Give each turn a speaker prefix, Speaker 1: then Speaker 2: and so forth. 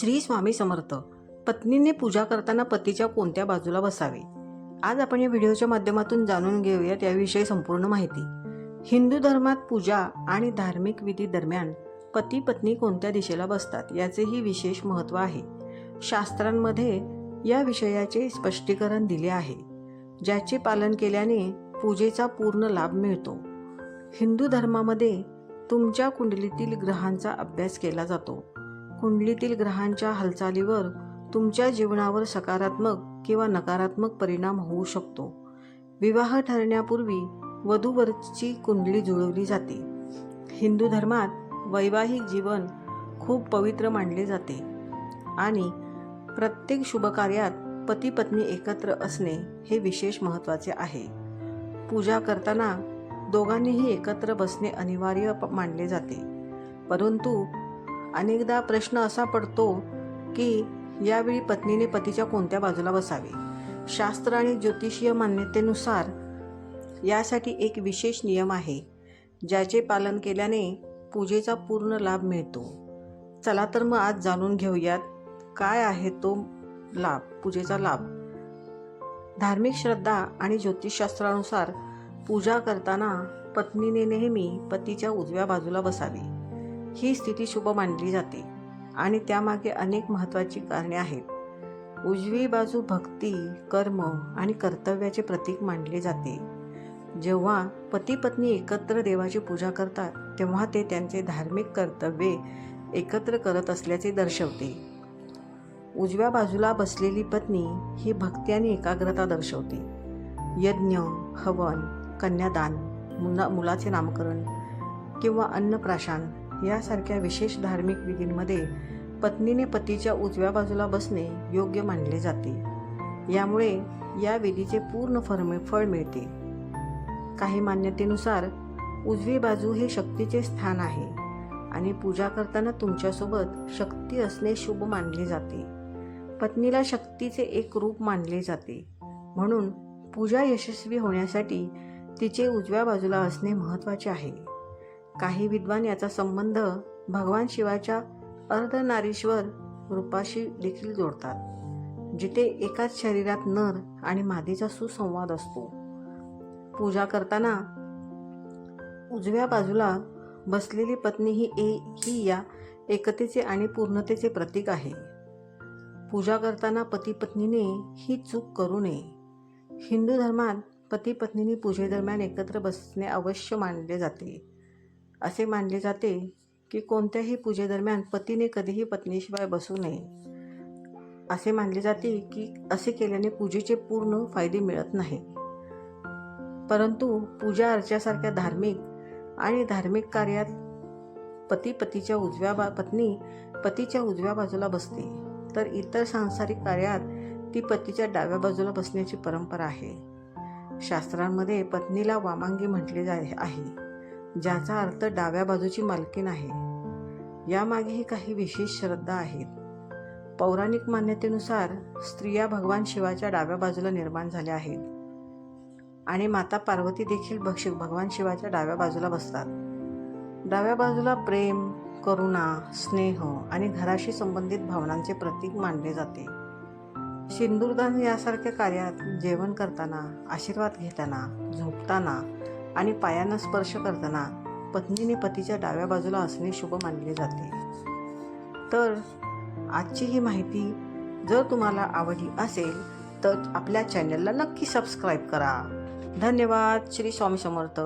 Speaker 1: श्री स्वामी समर्थ. पत्नीने पूजा करताना पतीच्या कोणत्या बाजूला बसावे? आज आपण या व्हिडिओच्या माध्यमातून जाणून घेऊया त्याविषयी संपूर्ण माहिती. हिंदू धर्मात पूजा आणि धार्मिक विधी दरम्यान पती पत्नी कोणत्या दिशेला बसतात याचेही विशेष महत्त्व आहे. शास्त्रांमध्ये या विषयाचे स्पष्टीकरण दिले आहे. ज्याचे पालन केल्याने पूजेचा पूर्ण लाभ मिळतो. हिंदू धर्मामध्ये तुमच्या कुंडलीतील ग्रहांचा अभ्यास केला जातो. कुंडलीतील ग्रहांच्या हालचालीवर तुमच्या जीवनावर सकारात्मक किंवा नकारात्मक परिणाम होऊ शकतो. विवाह ठरण्यापूर्वी वधूवरची कुंडली जुळवली जाते. हिंदू धर्मात वैवाहिक जीवन खूप पवित्र मानले जाते आणि प्रत्येक शुभकार्यात पती पत्नी एकत्र असणे हे विशेष महत्त्वाचे आहे. पूजा करताना दोघांनीही एकत्र बसणे अनिवार्य मानले जाते. परंतु अनेकदा प्रश्न असा पडतो की यावेळी पत्नीने पतीच्या कोणत्या बाजूला बसावे? शास्त्र आणि ज्योतिषीय मान्यतेनुसार यासाठी एक विशेष नियम आहे ज्याचे पालन केल्याने पूजेचा पूर्ण लाभ मिळतो. चला तर मग आज जाणून घेऊयात काय आहे तो लाभ पूजेचा लाभ. धार्मिक श्रद्धा आणि ज्योतिषशास्त्रानुसार पूजा करताना पत्नीने नेहमी पतीच्या उजव्या बाजूला बसावे. ही स्थिती शुभ मानली जाते. आणि त्यामागे अनेक महत्त्वाची कारणे आहेत. उजवी बाजू भक्ती कर्म आणि कर्तव्याचे प्रतीक मानले जाते. जेव्हा पती पत्नी एकत्र देवाची पूजा करतात तेव्हा ते त्यांचे धार्मिक कर्तव्ये एकत्र करत असल्याचे दर्शवते. उजव्या बाजूला बसलेली पत्नी ही भक्ती आणि एकाग्रता दर्शवते. यज्ञ हवन कन्यादान मुला मुलाचे नामकरण किंवा अन्नप्राशन यासारख्या विशेष धार्मिक विधींमध्ये पत्नीने पतीच्या उजव्या बाजूला बसणे योग्य मानले जाते. यामुळे या विधीचे पूर्ण फर्मे फळ मिळते. काही मान्यतेनुसार उजवी बाजू हे शक्तीचे स्थान आहे आणि पूजा करताना तुमच्यासोबत शक्ती असणे शुभ मानले जाते. पत्नीला शक्तीचे एक रूप मानले जाते. म्हणून पूजा यशस्वी होण्यासाठी तिचे उजव्या बाजूला असणे महत्त्वाचे आहे. काही विद्वान याचा संबंध भगवान शिवाच्या अर्धनारीश्वर रूपाशी देखील जोडतात जिथे एकाच शरीरात नर आणि मादीचा सुसंवाद असतो. पूजा करताना उजव्या बाजूला बसलेली पत्नी ही ए ही या एकतेचे आणि पूर्णतेचे प्रतीक आहे. पूजा करताना पती पत्नीने ही चूक करू नये. हिंदू धर्मात पती पत्नीने पूजेदरम्यान एकत्र बसणे अवश्य मानले जाते. असे मानले जाते की कोणत्याही पूजेदरम्यान पतीने कधीही पत्नीशिवाय बसू नये. असे मानले जाते की असे केल्याने पूजेचे पूर्ण फायदे मिळत नाही. परंतु पूजा अर्चासारख्या धार्मिक आणि धार्मिक कार्यात पती पतीच्या उजव्या बा पत्नी पतीच्या उजव्या बाजूला बसते तर इतर सांसारिक कार्यात ती पतीच्या डाव्या बाजूला बसण्याची परंपरा आहे. शास्त्रांमध्ये पत्नीला वामांगी म्हटले जा आहे. ज्याचा अर्थ डाव्या बाजूची मालकीण आहे. यामागेही काही विशेष श्रद्धा आहेत. पौराणिक मान्यतेनुसार स्त्रिया भगवान शिवाच्या डाव्या बाजूला निर्माण झाल्या आहेत. आणि माता पार्वती देखील भक्ष भगवान शिवाच्या डाव्या बाजूला बसतात. डाव्या बाजूला प्रेम करुणा स्नेह आणि घराशी संबंधित भावनांचे प्रतीक मानले जाते. सिंदूरदान यासारख्या कार्यात जेवण करताना आशीर्वाद घेताना झोपताना आणि पायांना स्पर्श करताना पत्नीने पतीच्या डाव्या बाजूला असणे शुभ मानले जाते. तर आजची ही माहिती जर तुम्हाला आवडली असेल तर आपल्या चॅनलला नक्की सबस्क्राईब करा. धन्यवाद. श्री स्वामी समर्थ.